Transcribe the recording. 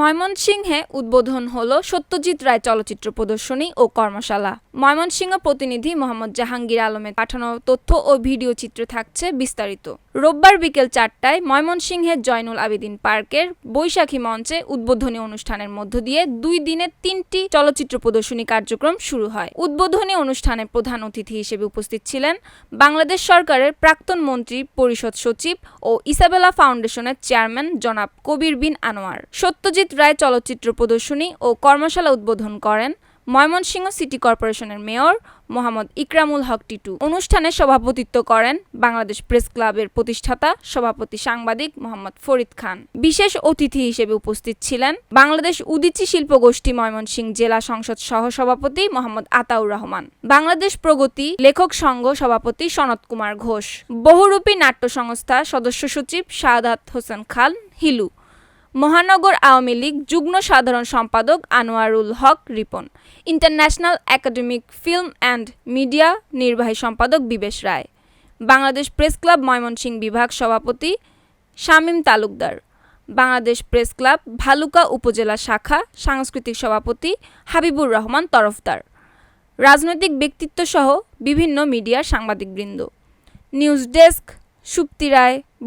ময়মনসিংহে উদ্বোধন হলো সত্যজিৎ রায় চলচ্চিত্র প্রদর্শনী ও কর্মশালা। ময়মনসিংহ প্রতিনিধি মোহাম্মদ জাহাঙ্গীর আলমের পাঠানো তথ্য ও ভিডিও চিত্র থাকছে বিস্তারিত। রোববার বিকেল চারটায় ময়মনসিংহের জয়নুল আবেদিন পার্কের বৈশাখী মঞ্চে উদ্বোধনী অনুষ্ঠানের মধ্য দিয়ে দুই দিনের তিনটি চলচ্চিত্র প্রদর্শনী কার্যক্রম শুরু হয়। উদ্বোধনী অনুষ্ঠানে প্রধান অতিথি হিসেবে উপস্থিত ছিলেন বাংলাদেশ সরকারের প্রাক্তন মন্ত্রী, পরিষদ সচিব ও ইসাবেলা ফাউন্ডেশনের চেয়ারম্যান জনাব কবির বিন আনোয়ার। সত্যজিৎ রায় চলচ্চিত্র প্রদর্শনী ও কর্মশালা উদ্বোধন করেন ময়মনসিংহ সিটি কর্পোরেশনের মেয়র মোহাম্মদ ইকরামুল হক টিটু। অনুষ্ঠানে সভাপতিত্ব করেন বাংলাদেশ প্রেস ক্লাবের প্রতিষ্ঠাতা, সভাপতি সাংবাদিক মোহাম্মদ ফরিদ খান। বিশেষ অতিথি হিসেবে উপস্থিত ছিলেন বাংলাদেশ উদিচি শিল্পগোষ্ঠী ময়মনসিংহ জেলা সংসদ সহ সভাপতি মোহাম্মদ আতাউর রহমান, বাংলাদেশ প্রগতি লেখক সংঘ সভাপতি সনৎ কুমার ঘোষ, বহুরূপী নাট্য সংস্থা সদস্য সচিব শাহাদাত হোসেন খান, হিলু মহানগর আওয়ামী লীগ যুগ্ম সাধারণ সম্পাদক Anwarul Haque Ripon, international academic film and media নির্বাহী সম্পাদক বিবেশ রায়, বাংলাদেশ প্রেস ক্লাব ময়মনসিংহ বিভাগ সভাপতি শামীম তালুকদার, বাংলাদেশ প্রেস ক্লাব ভালুকা উপজেলা শাখা সাংস্কৃতিক সভাপতি হাবিবুর রহমান তরফদার, রাজনৈতিক ব্যক্তিত্বসহ বিভিন্ন মিডিয়ার সাংবাদিকবৃন্দ। নিউজ ডেস্ক, সুপ্তি রায়